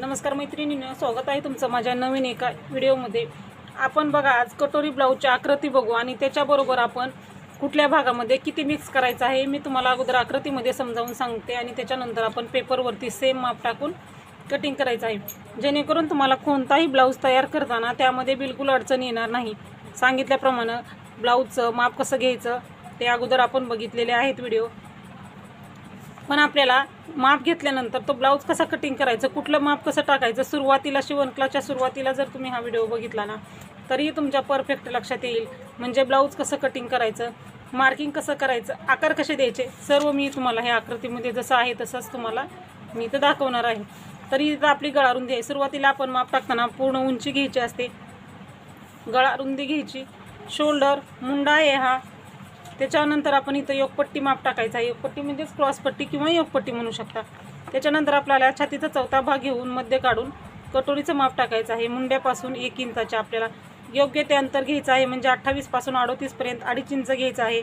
नमस्कार मैत्रिणीनं स्वागत आहे तुमचं माझ्या नवीन एका व्हिडिओमध्ये. आपण बघा आज कटोरी ब्लाऊजची आकृती बघू आणि त्याच्याबरोबर आपण कुठल्या भागामध्ये किती मिक्स करायचं आहे मी तुम्हाला अगोदर आकृतीमध्ये समजावून सांगते आणि त्याच्यानंतर आपण पेपरवरती सेम माप टाकून कटिंग करायचं आहे. जेणेकरून तुम्हाला कोणताही ब्लाऊज तयार करताना त्यामध्ये बिलकुल अडचण येणार नाही. सांगितल्याप्रमाणे ब्लाऊजचं माप कसं घ्यायचं ते अगोदर आपण बघितलेले आहेत व्हिडिओ. पण आपल्याला माप घेतल्यानंतर तो ब्लाऊज कसा कटिंग करायचं कुठलं माप कसं टाकायचं सुरुवातीला शिवणकलाच्या सुरुवातीला जर तुम्ही हा व्हिडिओ बघितला ना तरीही तुमच्या परफेक्ट लक्षात येईल. म्हणजे ब्लाऊज कसं कटिंग करायचं मार्किंग कसं करायचं आकार कसे द्यायचे सर्व मी तुम्हाला ह्या आकृतीमध्ये जसं आहे तसंच तुम्हाला मी इथं दाखवणार आहे. तरी इथं आपली गळारुंदी आहे. सुरुवातीला आपण माप टाकताना पूर्ण उंची घ्यायची असते. गळारुंदी घ्यायची. शोल्डर मुंडा आहे हा. त्याच्यानंतर आपण इथं योगपट्टी माप टाकायचा आहे. योगपट्टी म्हणजेच क्रॉसपट्टी किंवा योगपट्टी म्हणू शकता. त्याच्यानंतर आपल्याला छातीचा चौथा भाग घेऊन मध्य काढून कटोरीचं माप टाकायचं आहे. मुंड्यापासून एक इंचाच्या आपल्याला योग्य ते अंतर घ्यायचं आहे. म्हणजे अठ्ठावीसपासून अडोतीसपर्यंत अडीच इंच घ्यायचं आहे.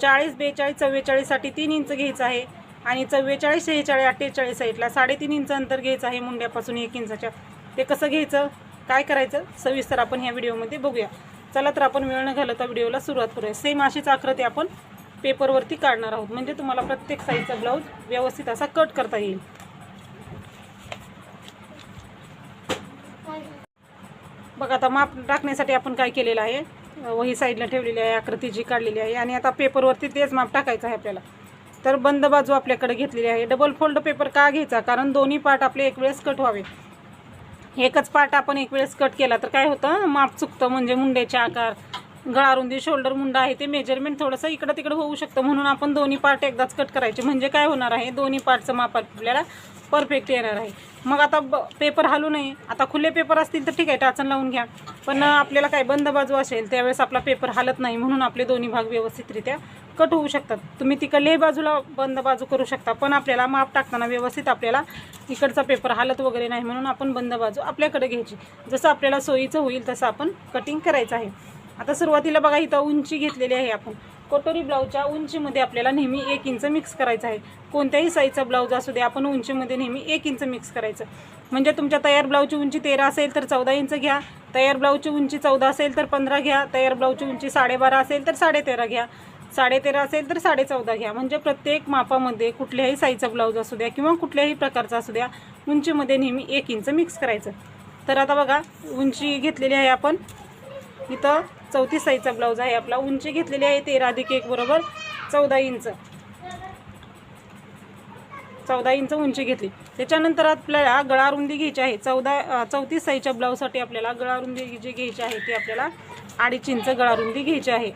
चाळीस बेचाळीस चव्वेचाळीससाठी तीन इंच घ्यायचं आहे. आणि चव्वेचाळीस शेहेचाळीस अठ्ठेचाळीस साईडला साडेतीन इंच अंतर घ्यायचं आहे मुंड्यापासून एक इंचाच्या. ते कसं घ्यायचं? काय करायचं? सविस्तर आपण ह्या व्हिडिओमध्ये बघूया. चला तर आपण वेळ न घालवता व्हिडिओला सुरुवात करूया. सेम अशीच आकृती आपण पेपरवरती काढणार आहोत. म्हणजे तुम्हाला प्रत्येक साईजचा ब्लाऊज व्यवस्थित असा कट करता येईल. बघा आता माप टाकण्यासाठी आपण काय केलेलं आहे? वही साईडला ठेवलेली आहे आकृती जी काढलेली आहे. आणि आता पेपरवरती तेच माप टाकायचं आहे आपल्याला. तर बंद बाजू आपल्याकडे घेतलेली आहे. डबल फोल्ड पेपर का घ्यायचा? कारण दोन्ही पार्ट आपले एक वेळेस कट व्हावे एकच पार्ट आपण एक वेळेस कट केला तर काय होतं? माप चुकतं म्हणजे मुंड्याचे आकार गळारुंदी शोल्डर मुंडा आहे ते मेजरमेंट थोडंसं इकडं तिकडं होऊ शकतं. म्हणून आपण दोन्ही पार्ट एकदाच कट करायचे. म्हणजे काय होणार आहे? दोन्ही पार्टचं माप आपल्याला परफेक्ट येणार आहे. मग आता ब पेपर हलू नये. आता खुले पेपर असतील तर ठीक आहे टाचण लावून घ्या. पण आपल्याला काय बंद बाजू असेल त्यावेळेस आपला पेपर हलत नाही. म्हणून आपले दोन्ही भाग व्यवस्थितरित्या कट होऊ शकतात. तुम्ही तिकडल्याही बाजूला बंद बाजू करू शकता पण आपल्याला माप टाकताना व्यवस्थित आपल्याला इकडचा पेपर हालत वगैरे नाही म्हणून आपण बंद बाजू आपल्याकडे घ्यायची. जसं आपल्याला सोयीचं होईल तसं आपण कटिंग करायचं आहे. आता सुरुवातीला बघा इथं उंची घेतलेली आहे आपण. कटोरी ब्लाऊजच्या उंचीमध्ये आपल्याला नेहमी एक इंच मिक्स करायचं आहे. कोणत्याही साईजचा ब्लाऊज असू दे आपण उंचीमध्ये नेहमी एक इंच मिक्स करायचं. म्हणजे तुमच्या तयार ब्लाऊजची उंची तेरा असेल तर चौदा इंच घ्या. तयार ब्लाऊजची उंची चौदा असेल तर पंधरा घ्या. तयार ब्लाऊजची उंची साडेबारा असेल तर साडेतेरा घ्या. साडेतेरा असेल तर साडे चौदा घ्या. म्हणजे प्रत्येक मापामध्ये कुठल्याही साईजचा ब्लाऊज असू द्या किंवा कुठल्याही प्रकारचा असू द्या उंचीमध्ये नेहमी एक इंच मिक्स करायचं. तर आता बघा उंची घेतलेली आहे आपण. इथं चौतीस साईजचा ब्लाऊज आहे आपला. उंची घेतलेली आहे तेरा अधिक एक बरोबर चौदा इंच चौदा इंच उंची घेतली. त्याच्यानंतर आपल्याला गळा रुंदी घ्यायची आहे. चौदा चौतीस साईजच्या ब्लाऊजसाठी आपल्याला गळा रुंदी जी घ्यायची आहे ती आपल्याला अडीच इंच गळा रुंदी घ्यायची आहे.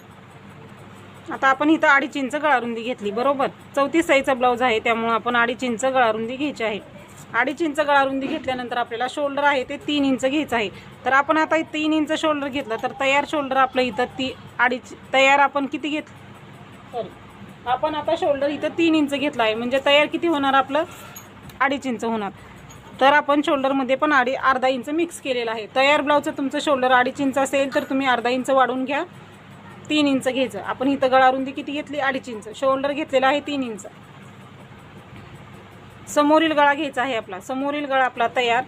आता आपण इथं अडीच इंच गळारुंदी घेतली बरोबर? चौतीस साईजचा ब्लाऊज आहे त्यामुळं आपण अडीच इंच गळारुंदी घ्यायची आहे. अडीच इंच गळारुंदी घेतल्यानंतर आपल्याला शोल्डर आहे ते तीन इंच घ्यायचं आहे. तर आपण आता तीन इंच शोल्डर घेतलं तर तयार शोल्डर आपलं इथं ती अडीच तयार आपण किती घेत सॉरी आपण आता शोल्डर इथं तीन इंच घेतला आहे म्हणजे तयार किती होणार आपलं? अडीच इंच होणार. तर आपण शोल्डरमध्ये पण अडी अर्धा इंच मिक्स केलेलं आहे. तयार ब्लाऊजचं तुमचं शोल्डर अडीच इंच असेल तर तुम्ही अर्धा इंच वाढवून घ्या. तीन इंच घ्यायचं. आपण इथं गळारुंदी किती घेतली? अडीच इंच. शोल्डर घेतलेला आहे तीन इंच. समोरील गळा घ्यायचा आहे आपला. समोरील गळा आपला तयार.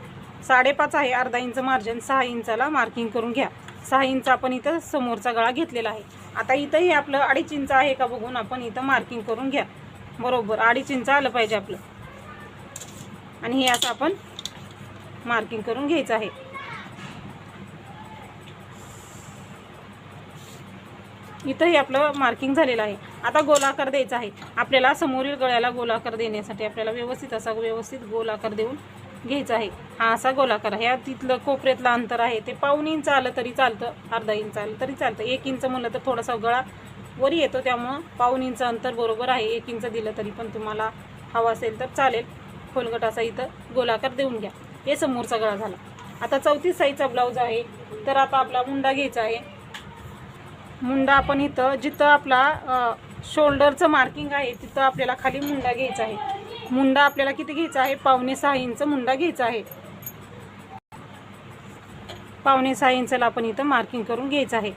साडेपाच आहे अर्धा इंच मार्जिन सहा इंचाला मार्किंग करून घ्या. सहा इंच आपण इथं समोरचा गळा घेतलेला आहे. आता इथंही आपलं अडीच इंच आहे का बघून आपण इथं मार्किंग करून घ्या. बरोबर अडीच इंच आलं पाहिजे आपलं. आणि हे असं आपण मार्किंग करून घ्यायचं आहे. इथंही आपलं मार्किंग झालेलं आहे. आता गोलाकार द्यायचा आहे. आपल्याला समोरील गळ्याला गोलाकार देण्यासाठी आपल्याला व्यवस्थित असा व्यवस्थित गोलाकार देऊन घ्यायचा आहे. हा असा गोलाकार ह्या तिथलं कोपऱ्यातलं अंतर आहे. ते पाऊन इंच आलं तरी चालतं. अर्धा इंच आलं तरी चालतं. एक इंच म्हणलं तर थोडासा गळा वरी येतो. त्यामुळं पाऊन इंच अंतर बरोबर आहे. एक इंच दिलं तरी पण तुम्हाला हवा असेल तर चालेल. खोलगट असा इथं गोलाकार देऊन घ्या. हे समोरचा गळा झाला. आता चौतीस साईजचा ब्लाऊज आहे. तर आता आपला मुंडा घ्यायचा आहे. मुंडा आपण इथं जिथं आपला शोल्डरचं मार्किंग आहे तिथं आपल्याला खाली मुंडा घ्यायचा आहे. मुंडा आपल्याला किती घ्यायचा आहे? पावणे सहा इंच मुंडा घ्यायचा आहे. पावणे सहा इंचला आपण इथं मार्किंग करून घ्यायचं आहे.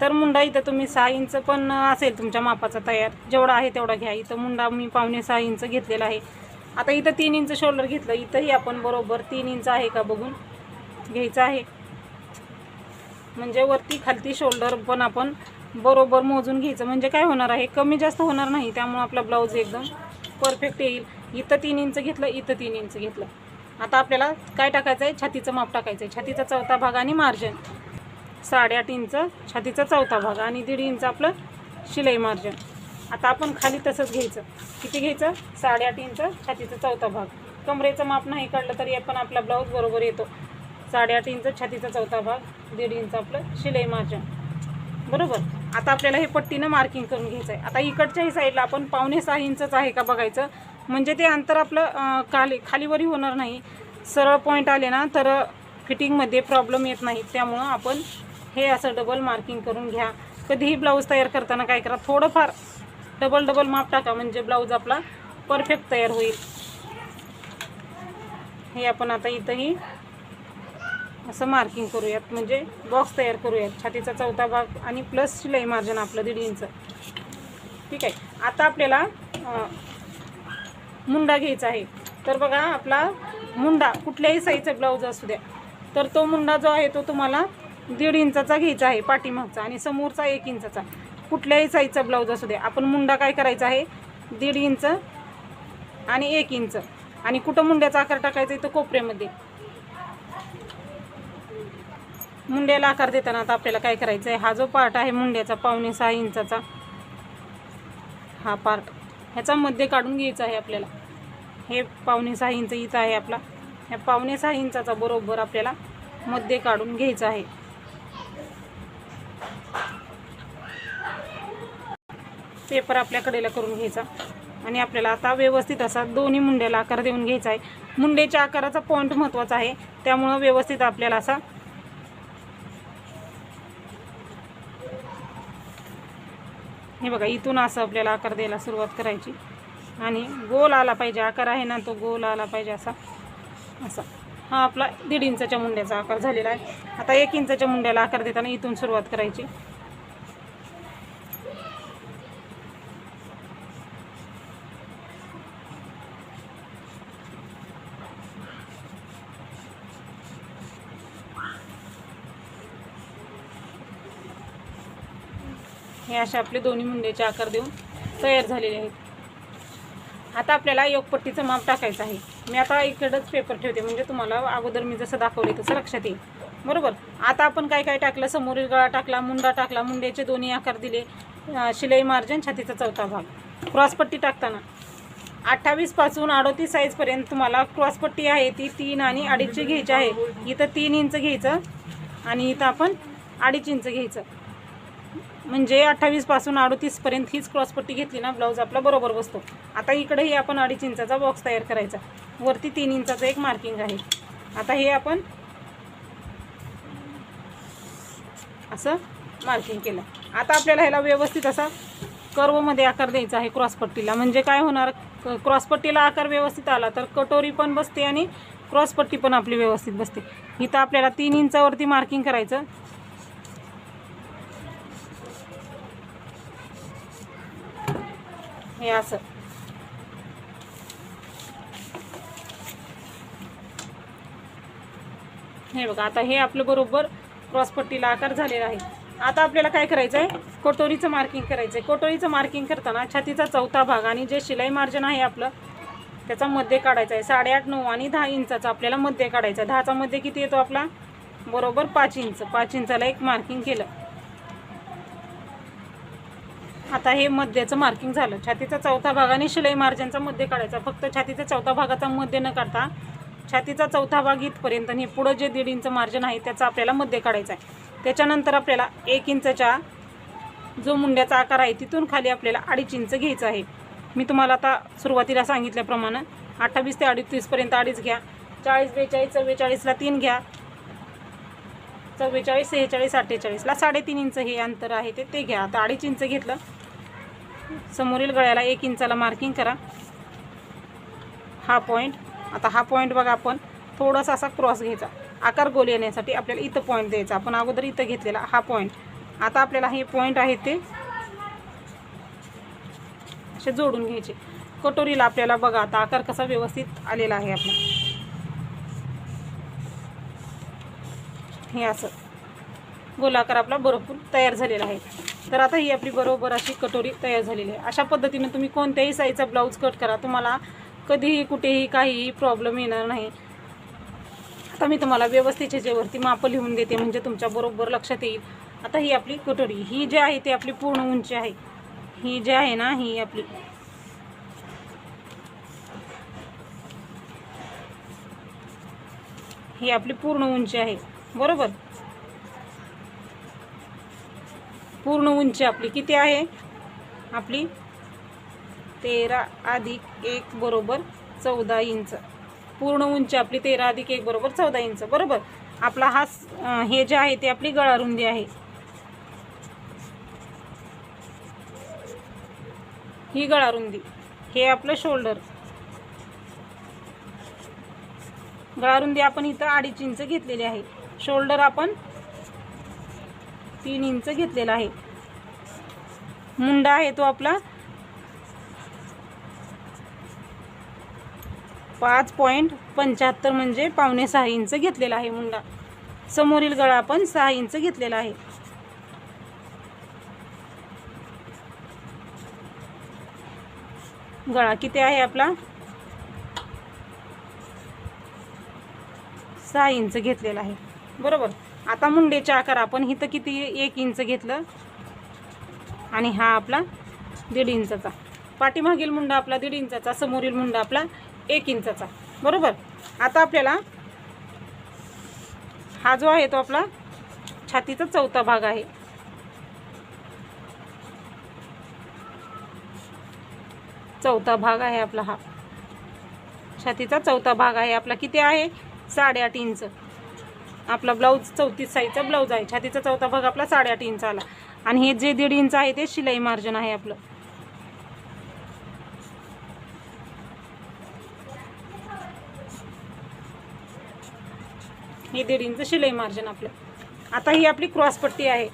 तर मुंडा इथं तुम्ही सहा इंच पण असेल तुमच्या मापाचा तयार. जेवढा आहे तेवढा घ्या. इथं मुंडा मी पावणे सहा इंच घेतलेला आहे. आता इथं तीन इंच शोल्डर घेतलं. इथंही आपण बरोबर तीन इंच आहे का बघून घ्यायचं आहे. म्हणजे वरती खालती शोल्डर पण आपण बरोबर मोजून घ्यायचं. म्हणजे काय होणार आहे? कमी जास्त होणार नाही. त्यामुळे आपला ब्लाऊज एकदम परफेक्ट येईल. इथं तीन इंच घेतलं इथं तीन इंच घेतलं. आता आपल्याला काय टाकायचं आहे? छातीचं माप टाकायचं आहे. छातीचा चौथा भाग आणि मार्जिन साडेआठ इंच छातीचा चौथा भाग आणि दीड इंच आपलं शिलाई मार्जिन आता आपण खाली तसंच घ्यायचं. किती घ्यायचं? साडेआठ इंच छातीचा चौथा भाग. कमरेचं माप नाही काढलं तरी आपण आपला ब्लाऊज बरोबर येतो. साडेआठ इंच छातीचा चौथा भाग दीड इंच आपलं शिलाई मार्जिन. बरोबर? आता आपल्याला हे पट्टीनं मार्किंग करून घ्यायचं आहे आता इकडच्याही साईडला आपण पावणे सहा इंचच आहे का बघायचं? म्हणजे ते अंतर आपलं खाली खालीवरही होणार नाही. सरळ पॉईंट आले ना तर फिटिंगमध्ये प्रॉब्लेम येत नाही. त्यामुळं आपण हे असं डबल मार्किंग करून घ्या. कधीही ब्लाऊज तयार करताना काय करा थोडंफार डबल डबल माप टाका. म्हणजे ब्लाऊज आपला परफेक्ट तयार होईल. हे आपण आता इथंही असं मार्किंग करूयात. म्हणजे बॉक्स तयार करूयात. छातीचा चौथा भाग आणि प्लस शिलाई मार्जिन आपलं दीड इंच ठीक आहे? आता आपल्याला मुंडा घ्यायचा आहे. तर बघा आपला मुंडा कुठल्याही साईजचा ब्लाऊज असू द्या तर तो मुंडा जो आहे तो तुम्हाला दीड इंचाचा घ्यायचा आहे पाठीमागचा आणि समोरचा एक इंचाचा कुठल्याही साईजचा ब्लाऊज असू द्या. आपण मुंडा काय करायचा आहे? दीड इंच आणि एक इंच आणि कुठं मुंड्याचा आकार टाकायचा तो कोपऱ्यामध्ये. मुंड्याला आकार देताना आता आपल्याला काय करायचं आहे हा जो पार्ट आहे मुंड्याचा पावणे सहा इंचाचा हा पार्ट ह्याचा मध्य काढून घ्यायचा आहे आपल्याला. हे पावणे सहा इंच इथं आहे आपला. ह्या पावणे सहा इंचाचा बरोबर आपल्याला मध्य काढून घ्यायचं आहे. पेपर आपल्या कडेला करून घ्यायचा. आणि आपल्याला आता व्यवस्थित असा दोन्ही मुंड्याला आकार देऊन घ्यायचा आहे. मुंड्याच्या आकाराचा पॉईंट महत्त्वाचा आहे. त्यामुळं व्यवस्थित आपल्याला असा हे बघा इथून असं आपल्याला आकार द्यायला सुरुवात करायची. आणि गोल आला पाहिजे आकार आहे ना तो गोल आला पाहिजे असा. असा. हा आपला दीड इंचाच्या मुंड्याचा आकार झालेला आहे. आता एक इंचाच्या मुंड्याला आकार देताना इथून सुरुवात करायची. हे असे आपले दोन्ही मुंड्याचे आकार देऊन तयार झालेले आहेत. आता आपल्याला योगपट्टीचं माप टाकायचं आहे. मी आता इकडंच पेपर ठेवते. म्हणजे तुम्हाला अगोदर मी जसं दाखवले तसं लक्षात येईल. बरोबर? आता आपण काय काय टाकलं? समोरील गळा टाकला मुंडा टाकला मुंड्याचे दोन्ही आकार दिले. शिलाई मार्जिन छातीचा चौथा भाग. क्रॉसपट्टी टाकताना. अठ्ठावीसपासून अडोतीस साईजपर्यंत तुम्हाला क्रॉसपट्टी आहे. ती तीन आणि अडीचची घ्यायची आहे. इथं तीन इंच घ्यायचं आणि इथं आपण अडीच इंच घ्यायचं. म्हणजे अठ्ठावीसपासून अडतीसपर्यंत हीच क्रॉसपट्टी घेतली ना ब्लाऊज आपला बरोबर बसतो. आता इकडेही आपण अडीच इंचाचा बॉक्स तयार करायचा. वरती तीन इंचाचं एक मार्किंग आहे. आता हे आपण असं मार्किंग केलं. आता आपल्याला ह्याला व्यवस्थित असा कर्वमध्ये आकार द्यायचा आहे क्रॉसपट्टीला म्हणजे काय होणार? क्रॉसपट्टीला आकार व्यवस्थित आला तर कटोरी पण बसते आणि क्रॉसपट्टी पण आपली व्यवस्थित बसते. इथं आपल्याला तीन इंचावरती मार्किंग करायचं. हे असं. हे बघा आता हे आपलं बरोबर क्रॉसपट्टीला आकार झालेला आहे. आता आपल्याला काय करायचं आहे कोटोरीचं मार्किंग करायचं आहे कोटोरीचं मार्किंग करताना छातीचा चौथा भाग आणि जे शिलाई मार्जिन आहे आपलं त्याचा मध्ये काढायचा आहे. साडेआठ नऊ आणि दहा इंचाचा आपल्याला मध्य काढायचा आहे. दहाचा मध्य किती येतो आपला? बरोबर पाच इंच. पाच इंचाला एक मार्किंग केलं. आता हे मध्याचं मार्किंग झालं. छातीचा चौथा भाग आणि शिलाई मार्जिनचा मध्य काढायचा. फक्त छातीचा चौथा भागाचा मध्य न काढता छातीचा चौथा भाग इथपर्यंत आणि हे पुढं जे दीड इंच मार्जिन आहे त्याचा आपल्याला मध्य काढायचा आहे. त्याच्यानंतर आपल्याला एक इंचच्या जो मुंड्याचा आकार आहे तिथून खाली आपल्याला अडीच इंच घ्यायचं आहे. मी तुम्हाला आता सुरुवातीला सांगितल्याप्रमाणे अठ्ठावीस ते अडतीसपर्यंत अडीच घ्या. चाळीस बेचाळीस चव्वेचाळीसला तीन घ्या. चव्वेचाळीस सेहेचाळीस अठ्ठेचाळीसला साडेतीन इंच हे अंतर आहे ते ते घ्या. आता अडीच इंच घेतलं समोरील गळ्याला एक इंचाला मार्किंग करा. हा पॉईंट आता हा पॉईंट बघा आपण. थोडासा असा क्रॉस घ्यायचा. आकार गोल येण्यासाठी आपल्याला इथं पॉईंट द्यायचा. आपण अगोदर इथं घेतलेला हा पॉईंट आता आपल्याला हे पॉईंट आहे ते असे जोडून घ्यायचे. कटोरीला आपल्याला बघा आता आकार कसा व्यवस्थित आलेला आहे आपला. हे असं. गोलाकार आपला भरपूर तयार झालेला आहे. तर आता ही आपली बरोबर अशी कटोरी तयार झालेली आहे. अशा पद्धतीने तुम्ही कोणत्याही साईजचा ब्लाऊज कट करा. तुम्हाला कधीही कुठेही काहीही प्रॉब्लेम येणार नाही. आता मी तुम्हाला व्यवस्थित ह्याच्यावरती मापं लिहून देते म्हणजे तुमच्या बरोबर लक्षात येईल. आता ही आपली कटोरी ही जी आहे ती आपली पूर्ण उंची आहे. ही जी आहे ना ही आपली. ही आपली पूर्ण उंची आहे. बरोबर? पूर्ण उंची आपली किती आहे? आपली तेरा अधिक एक बरोबर चौदा इंच. पूर्ण उंची आपली तेरा अधिक एक बरोबर चौदा इंच. बरोबर? आपला हा हे जे आहे ते आपली गळारुंदी आहे. ही गळारुंदी. हे आपलं शोल्डर गळारुंदी आपण इथं अडीच इंच घेतलेली आहे. शोल्डर आपण तीन इंच घेतलेला आहे. मुंडा आहे तो आपला. पाच पॉईंट पंच्याहत्तर म्हणजे पावणे सहा इंच घेतलेला आहे मुंडा. समोरील गळा आपण सहा इंच घेतलेला आहे. गळा किती आहे आपला? सहा इंच घेतलेला आहे. बरोबर? आता मुंडेचे आकार आपण इथं किती एक इंच घेतलं? आणि हा आपला दीड इंचाचा. पाठीमागील मुंडा आपला दीड इंचाचा समोरील मुंडा आपला एक इंचाचा. बरोबर? आता आपल्याला हा जो आहे तो आपला छातीचा चौथा भाग आहे. चौथा भाग आहे आपला हा. छातीचा चौथा भाग आहे. आपला किती आहे? साडेआठ इंच. आपला ब्लाऊज चौतीस साईजचा ब्लाऊज आहे. छातीचा चौथा भाग आपला साडेआठ इंच आला. आणि हे जे दीड इंच आहे ते शिलाई मार्जिन आहे आपलं. हे दीड इंच शिलाई मार्जिन आपलं. आता ही आपली क्रॉसपट्टी आहे.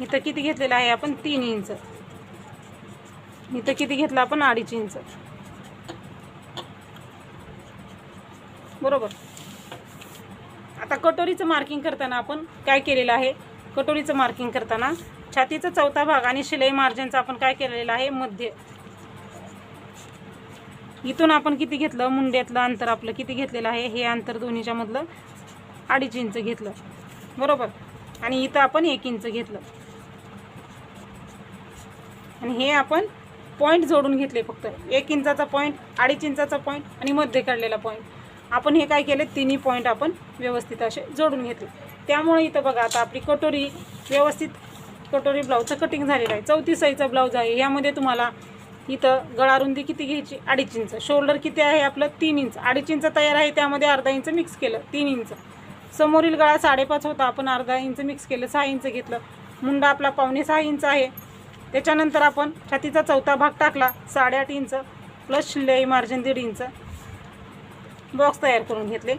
इथं किती घेतलेलं आहे आपण? तीन इंच. इथं किती घेतलं आपण? अडीच इंच. बरोबर. आता कटोरीचं मार्किंग करताना आपण काय केलेलं आहे? कटोरीचं मार्किंग करताना छातीचा चौथा भाग आणि शिलाई मार्जिनचा आपण काय केलेलं आहे? मध्य. इथून आपण किती घेतलं? मुंड्यातलं अंतर आपलं किती घेतलेलं आहे? हे अंतर दोन्हीच्या मधलं अडीच इंच घेतलं. बरोबर? आणि इथं आपण एक इंच घेतलं. आणि हे आपण पॉईंट जोडून घेतले फक्त. एक इंचाचा पॉईंट अडीच इंचाचा पॉईंट आणि मध्ये काढलेला पॉईंट आपण हे काय केले तिन्ही पॉईंट आपण व्यवस्थित असे जोडून घेतले. त्यामुळे इथं बघा आता आपली कटोरी व्यवस्थित कटोरी ब्लाऊजचं कटिंग झालेलं आहे. चौतीस साईजचा ब्लाऊज आहे. यामध्ये तुम्हाला इथं गळारुंदी किती घ्यायची? अडीच इंच. शोल्डर किती आहे आपलं? तीन इंच. अडीच इंच तयार आहे त्यामध्ये अर्धा इंच मिक्स केलं तीन इंच. समोरील गळा साडेपाच होता आपण अर्धा इंच मिक्स केलं सहा इंच घेतलं. मुंडा आपला पावणे सहा इंच आहे. त्याच्यानंतर आपण छातीचा चौथा भाग टाकला साडेआठ इंच प्लस शिलाई मार्जिन दीड इंच. बॉक्स तयार करून घेतले.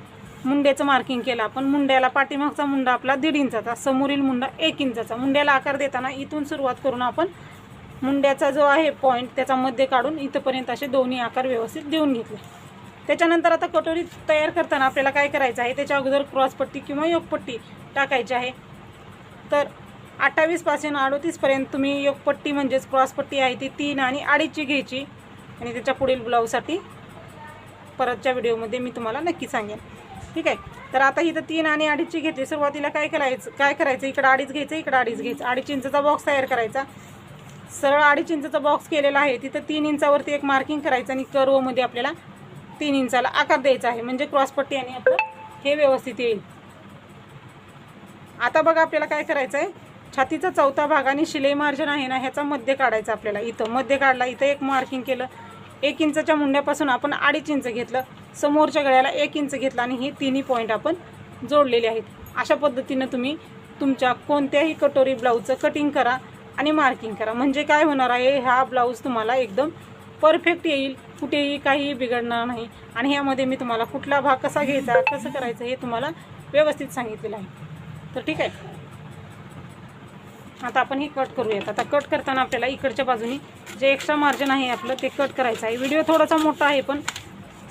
मुंड्याचं मार्किंग केलं आपण. मुंड्याला पाठीमागचा मुंडा आपला दीड इंचाचा समोरील मुंडा एक इंचाचा. मुंड्याला आकार देताना इथून सुरुवात करून आपण मुंड्याचा जो आहे पॉईंट त्याचा मध्ये काढून इथंपर्यंत असे दोन्ही आकार व्यवस्थित देऊन घेतले. त्याच्यानंतर आता कटोरी तयार करताना आपल्याला काय करायचं आहे? त्याच्या अगोदर क्रॉसपट्टी किंवा योगपट्टी टाकायची आहे. तर अठ्ठावीसपासून अडोतीसपर्यंत तुम्ही योगपट्टी म्हणजेच क्रॉसपट्टी आहे ती तीन आणि अडीचची घ्यायची. आणि त्याच्या पुढील ब्लाऊजसाठी परतच्या व्हिडिओमध्ये मी तुम्हाला नक्की सांगेन. ठीक आहे? तर आता इथं तीन आणि अडीचची घेतली. सुरुवातीला काय करायचं काय करायचं? इकडं अडीच घ्यायचं इकडं अडीच घ्यायचं. अडीच इंचचा बॉक्स तयार करायचा. सरळ अडीच इंचचा बॉक्स केलेला आहे. तिथं तीन इंचावरती एक मार्किंग करायचं आणि कर्वमध्ये आपल्याला तीन इंचाला आकार द्यायचा आहे. म्हणजे क्रॉसपट्टी आणि आपलं हे व्यवस्थित येईल. आता बघा आपल्याला काय करायचं आहे? छातीचा चौथा भाग आणि शिलाई मार्जिन आहे ना ह्याचा मध्य काढायचा आपल्याला. इथं मध्य काढला इथं एक मार्किंग केलं. एक इंचच्या मुंड्यापासून आपण अडीच इंच घेतलं. समोरच्या गळ्याला एक इंच घेतलं आणि हे तिन्ही पॉईंट आपण जोडलेले आहेत. अशा पद्धतीनं तुम्ही तुमच्या कोणत्याही कटोरी ब्लाऊजचं कटिंग करा आणि मार्किंग करा. म्हणजे काय होणार आहे हा ब्लाऊज तुम्हाला एकदम परफेक्ट येईल. कुठेही काहीही बिघडणार नाही. आणि ह्यामध्ये मी तुम्हाला कुठला भाग कसा घ्यायचा कसं करायचं हे तुम्हाला व्यवस्थित सांगितलेलं आहे. तर ठीक आहे. आता आपण हे कट करूयात. आता कट करताना आपल्याला इकडच्या बाजूनी जे एक्स्ट्रा मार्जिन आहे आपलं ते कट करायचं आहे. व्हिडिओ थोडासा मोठा आहे पण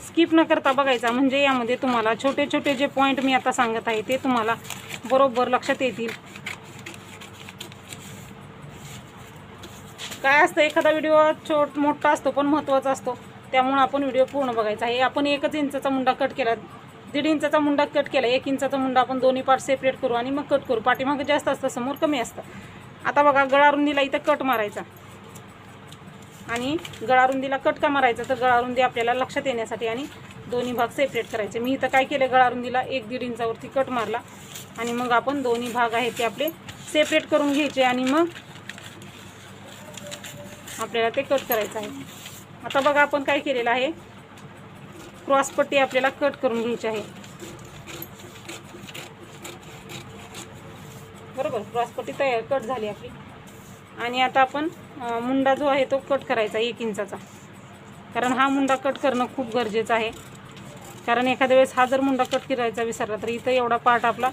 स्किप न करता बघायचा. म्हणजे यामध्ये तुम्हाला छोटे छोटे जे पॉईंट मी आता सांगत आहे ते तुम्हाला बरोबर लक्षात येतील. काय असतं एखादा व्हिडिओ छोट मोठा असतो पण महत्त्वाचा असतो. त्यामुळे आपण व्हिडिओ पूर्ण बघायचा. आहे आपण एकच इंचाचा मुंडा कट केला. दीड इंचाचा मुंडा कट केला. एक इंचाचा मुंडा आपण दोन्ही पार्ट सेपरेट करू आणि मग कट करू. पाठीमागं जास्त असतं समोर कमी असतं. आता बघा गळारुंदीला इथं कट मारायचा. आणि गळारुंदीला कट का मारायचा? तर गळारुंदी आपल्याला लक्षात येण्यासाठी आणि दोन्ही भाग सेपरेट करायचे. मी इथं काय केलं? गळारुंदीला एक दीड इंचावरती कट मारला. आणि मग आपण दोन्ही भाग आहेत ते आपले सेपरेट करून घ्यायचे आणि मग आपल्याला ते कट करायचं आहे. आता बघा आपण काय केलेलं आहे? क्रॉसपट्टी आपल्याला कट करून घ्यायची आहे. बरोबर क्रॉसपट्टी तयार कट झाली आपली. आणि आता आपण मुंडा जो आहे तो कट करायचा एक इंचाचा. कारण हा मुंडा कट करणं खूप गरजेचं आहे. कारण एखाद्या वेळेस हा जर मुंडा कट करायचा विसरला तर इथं एवढा पार्ट आपला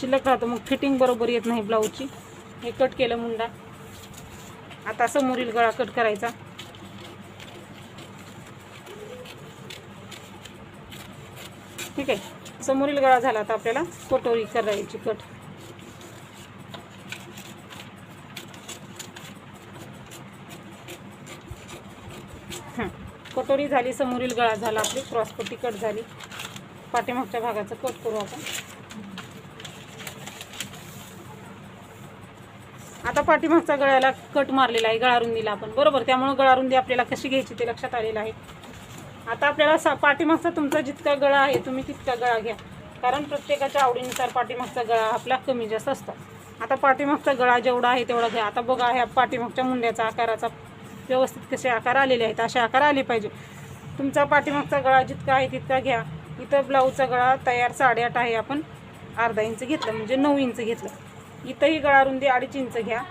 शिल्लक राहतो. मग फिटिंग बरोबर येत नाही ब्लाऊजची हे कट केलं मुंडा. आता समोरील गळा कट करायचा. ठीक आहे? समोरील गळा झाला आता आपल्याला कटोरी करायची कट हां. कटोरी झाली समोरील गळा झाला आपली क्रॉसपट्टी कट झाली. पाठीमागच्या भागाचं कट करू आपण. आता पाठीमागचा गळ्याला कट मारलेला आहे गळारुंदीला आपण. बरोबर त्यामुळे गळारुंदी आपल्याला कशी घ्यायची ते लक्षात आलेलं आहे. आता आपल्याला सा पाठीमागचा तुमचा जितका गळा आहे तुम्ही तितका गळा घ्या. कारण प्रत्येकाच्या आवडीनुसार पाठीमागचा गळा आपला कमी जास्त असतो. आता पाठीमागचा गळा जेवढा आहे तेवढा घ्या. आता बघा ह्या पाठीमागच्या मुंड्याचा आकाराचा व्यवस्थित कसे आकार आलेले आहेत असे आकार आले पाहिजे. तुमचा पाठीमागचा गळा जितका आहे तितका घ्या. इथं ब्लाऊजचा गळा तयार साडेआठ आहे आपण अर्धा इंच घेतलं म्हणजे नऊ इंच घेतलं. इथंही गळा रुंदी अडीच इंच घ्या.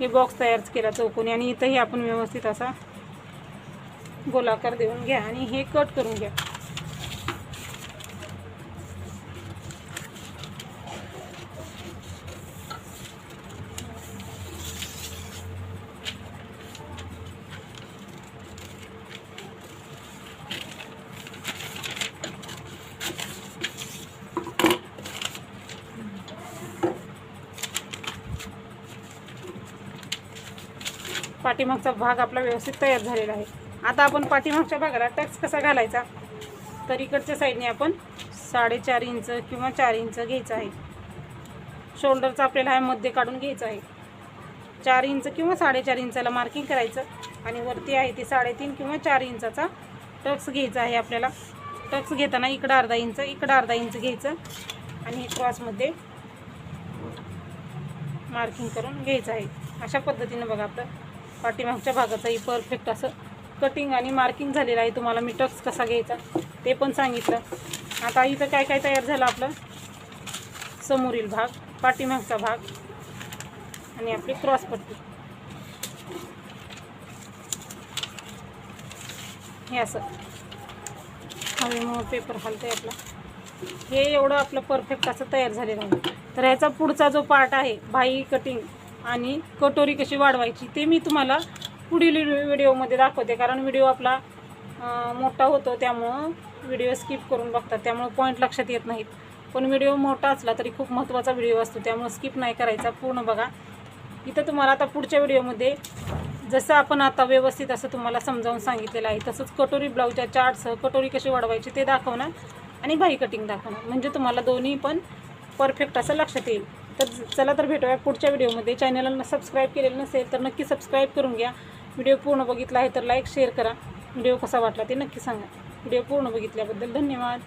हे बॉक्स तयार केला चौकोनी आणि इथंही आपण व्यवस्थित असा गोलाकार देऊन घ्या आणि हे कट करून घ्या. पाठीमागचा भाग आपला व्यवस्थित तयार झालेला आहे. आता आपण पाठीमागच्या भागाला टक्स कसा घालायचा? तर इकडच्या साईडने आपण साडेचार इंच किंवा चार इंच घ्यायचं आहे. शोल्डरचा आपल्याला हा मध्य काढून घ्यायचा आहे. चार इंच किंवा साडेचार इंचाला मार्किंग करायचं. आणि वरती आहे ते साडेतीन किंवा चार इंचाचा टक्स घ्यायचा आहे आपल्याला. टक्स घेताना इकडं अर्धा इंच इकडं अर्धा इंच घ्यायचं. आणि हे क्रॉसमध्ये मार्किंग करून घ्यायचं आहे. अशा पद्धतीनं बघा आपलं. पाठीमागच्या भागाचंही परफेक्ट असं कटिंग आणि मार्किंग झालेलं आहे. तुम्हाला मी टक्स कसा घ्यायचा ते पण सांगितलं. आता इथं काय काय तयार झालं आपलं? समोरील भाग पाठीमागचा भाग आणि आपली क्रॉसपट्टी हे असं. हवेमुळं पेपर हलतंय आपला. हे एवढं आपलं परफेक्ट असं तयार झालेलं आहे. तर ह्याचा पुढचा जो पार्ट आहे भाई कटिंग आणि कटोरी कशी वाढवायची ते मी तुम्हाला पुढील व्हिडिओमध्ये दाखवते. कारण व्हिडिओ आपला मोठा होतो त्यामुळं व्हिडिओ स्किप करून बघतात. त्यामुळं पॉईंट लक्षात येत नाहीत. पण व्हिडिओ मोठा असला तरी खूप महत्त्वाचा व्हिडिओ असतो. त्यामुळं स्किप नाही करायचा पूर्ण बघा. इथं तुम्हाला आता पुढच्या व्हिडिओमध्ये जसं आपण आता व्यवस्थित असं तुम्हाला समजावून सांगितलेलं आहे तसंच कटोरी ब्लाऊजच्या चार्टसह कटोरी कशी वाढवायची ते दाखवणार आणि बाई कटिंग दाखवणार. म्हणजे तुम्हाला दोन्ही पण परफेक्ट असं लक्षात येईल. तर चला तर भेटूया पुढच्या व्हिडिओमध्ये. चॅनलला सबस्क्राईब केलेलं नसेल तर नक्की सबस्क्राईब करून घ्या. व्हिडिओ पूर्ण बघितला आहे तर लाईक शेअर करा. व्हिडिओ कसा वाटला ते नक्की सांगा. व्हिडिओ पूर्ण बघितल्याबद्दल धन्यवाद.